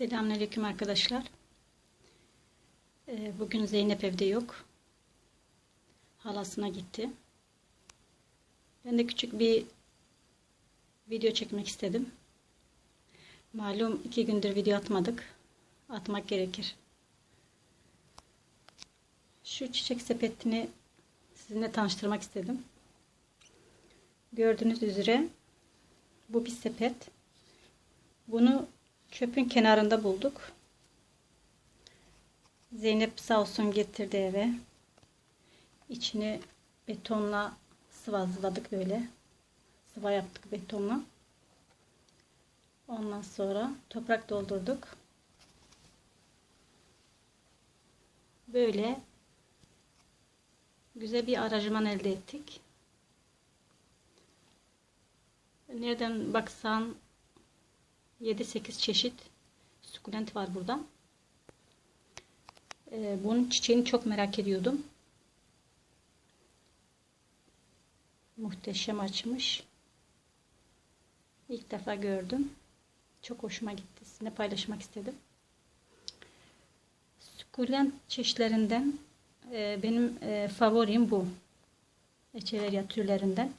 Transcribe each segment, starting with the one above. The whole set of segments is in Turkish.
Selamünaleyküm arkadaşlar. Ee, Bugün Zeynep evde yok. Halasına gitti. Ben de küçük bir video çekmek istedim. Malum iki gündür video atmadık. Atmak gerekir. Şu çiçek sepetini sizinle tanıştırmak istedim. Gördüğünüz üzere bu bir sepet. Bunu çöpün kenarında bulduk. Zeynep sağ olsun getirdi eve. İçini betonla sıvazladık böyle. Sıva yaptık betonla. Ondan sonra toprak doldurduk. Böyle güzel bir aranjman elde ettik. Nereden baksan 7-8 çeşit sukulent var burada. Ee, bunun çiçeğini çok merak ediyordum. Muhteşem açmış. İlk defa gördüm. Çok hoşuma gitti. Sizinle paylaşmak istedim. Sukulent çeşitlerinden e, benim e, favorim bu. Echeveria türlerinden.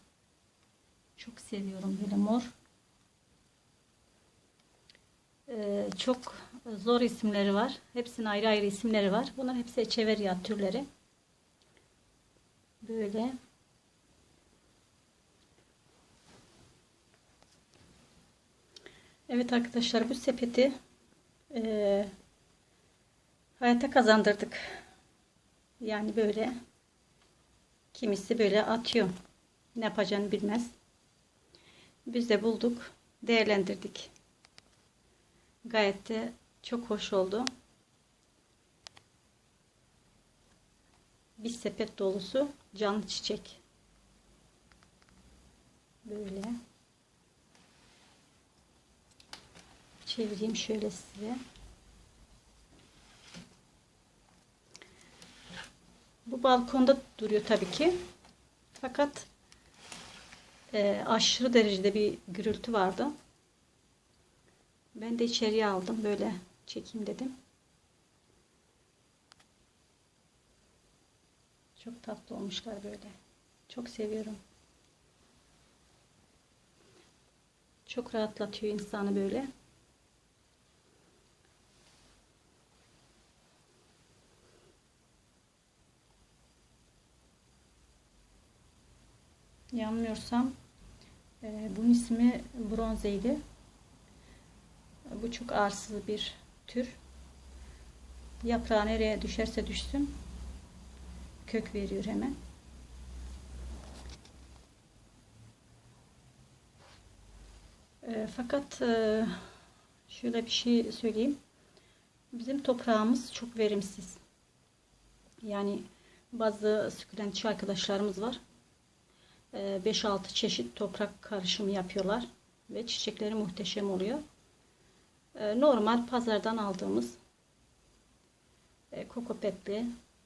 Çok seviyorum böyle mor. Ee, çok zor isimleri var. Hepsinin ayrı ayrı isimleri var. Bunlar hepsi Echeveria türleri. Böyle. Evet arkadaşlar bu sepeti e, hayata kazandırdık. Yani böyle kimisi böyle atıyor. Ne yapacağını bilmez. Biz de bulduk, değerlendirdik. Gayet de çok hoş oldu. Bir sepet dolusu canlı çiçek. Böyle. Çevireyim şöyle size. Bu balkonda duruyor tabii ki. Fakat e, aşırı derecede bir gürültü vardı. Ben de içeriye aldım. Böyle çekeyim dedim. Çok tatlı olmuşlar böyle. Çok seviyorum. Çok rahatlatıyor insanı böyle. Yanmıyorsam e, bunun ismi bronzeydi. Bu çok arsız bir tür. Yaprağı nereye düşerse düşsün kök veriyor hemen. E, fakat e, şöyle bir şey söyleyeyim. Bizim toprağımız çok verimsiz. Yani bazı sukulentçi arkadaşlarımız var. 5-6 e, çeşit toprak karışımı yapıyorlar ve çiçekleri muhteşem oluyor. Ee, normal pazardan aldığımız e, kokopetli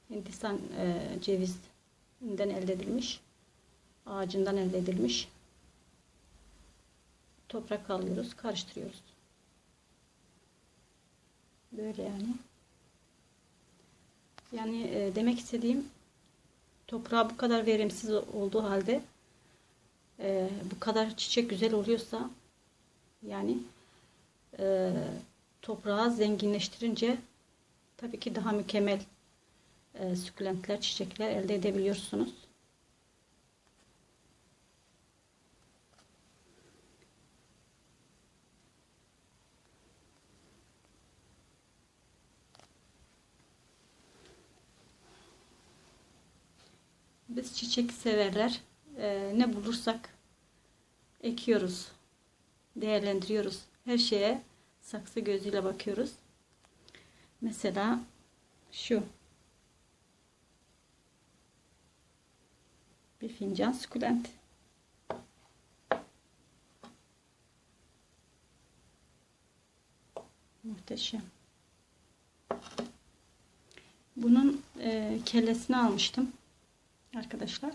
Hindistan e, cevizinden elde edilmiş ağacından elde edilmiş toprak alıyoruz karıştırıyoruz. Böyle yani. Yani e, demek istediğim toprağı bu kadar verimsiz olduğu halde bu kadar çiçek güzel oluyorsa yani e, toprağı zenginleştirince tabii ki daha mükemmel e, sukulentler, çiçekler elde edebiliyorsunuz. Biz çiçek severler. E, ne bulursak ekiyoruz, değerlendiriyoruz her şeye saksı gözüyle bakıyoruz. Mesela şu bir fincan sukulent. Muhteşem. Bunun e, kellesini almıştım. Arkadaşlar.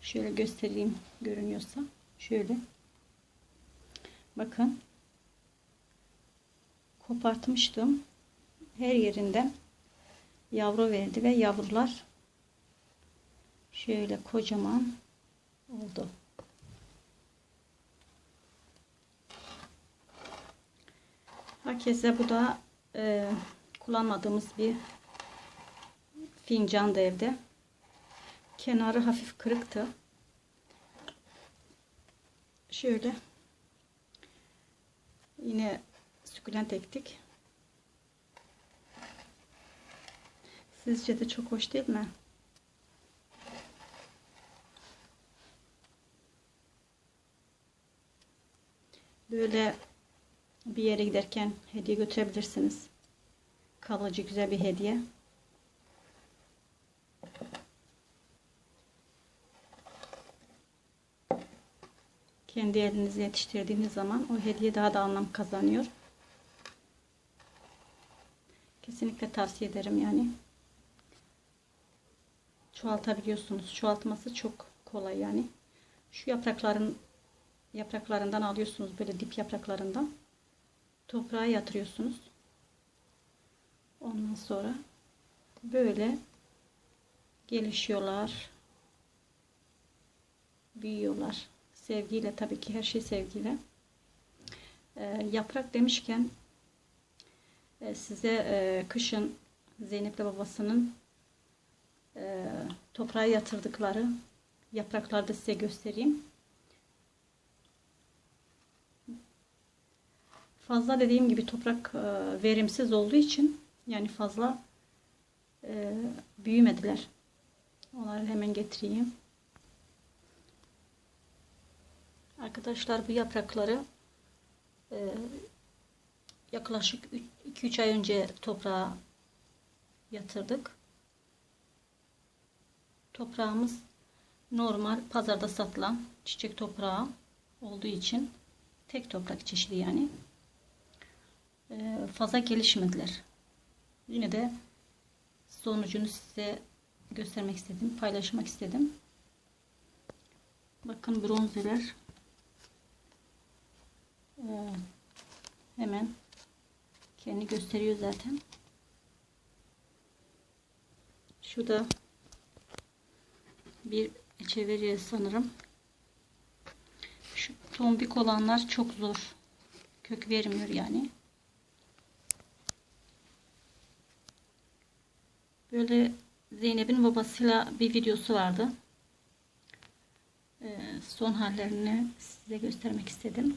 Şöyle göstereyim görünüyorsa. Şöyle. Bakın kopartmıştım. Her yerinden yavru verdi ve yavrular şöyle kocaman oldu. Herkese bu da e, kullanmadığımız bir fincan da evde. Kenarı hafif kırıktı. Şöyle yine sukulent ektik. Sizce de çok hoş değil mi? Böyle bir yere giderken hediye götürebilirsiniz. Kalıcı güzel bir hediye. Kendi elinizle yetiştirdiğiniz zaman o hediye daha da anlam kazanıyor. Kesinlikle tavsiye ederim yani. Çoğaltabiliyorsunuz. Çoğaltması çok kolay yani. Şu yaprakların yapraklarından alıyorsunuz böyle dip yapraklarından. Toprağa yatırıyorsunuz. Ondan sonra böyle gelişiyorlar. Büyüyorlar. Sevgiyle tabii ki her şey sevgiyle. Ee, yaprak demişken size e, kışın Zeynep'le babasının e, toprağa yatırdıkları yaprakları da size göstereyim. Fazla dediğim gibi toprak e, verimsiz olduğu için yani fazla e, büyümediler. Onları hemen getireyim. Arkadaşlar bu yaprakları e, yaklaşık 2-3 ay önce toprağa yatırdık. Toprağımız normal pazarda satılan çiçek toprağı olduğu için tek toprak çeşidi yani fazla gelişmediler. Yine de sonucunu size göstermek istedim, paylaşmak istedim. Bakın bronzeler hemen kendi gösteriyor zaten. Şu da bir çeviriye sanırım. Şu tombik olanlar çok zor. Kök vermiyor yani. Böyle Zeynep'in babasıyla bir videosu vardı. Ee, son hallerini size göstermek istedim.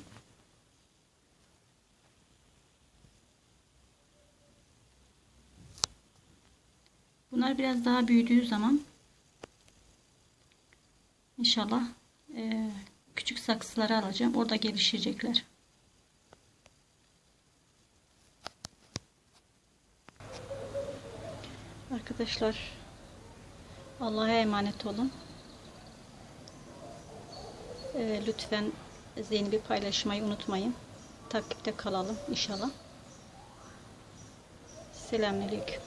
Bunlar biraz daha büyüdüğü zaman inşallah e, küçük saksıları alacağım. Orada gelişecekler. Arkadaşlar Allah'a emanet olun. Ee, lütfen Zeynep'i paylaşmayı unutmayın. Takipte kalalım inşallah. Selamünaleyküm.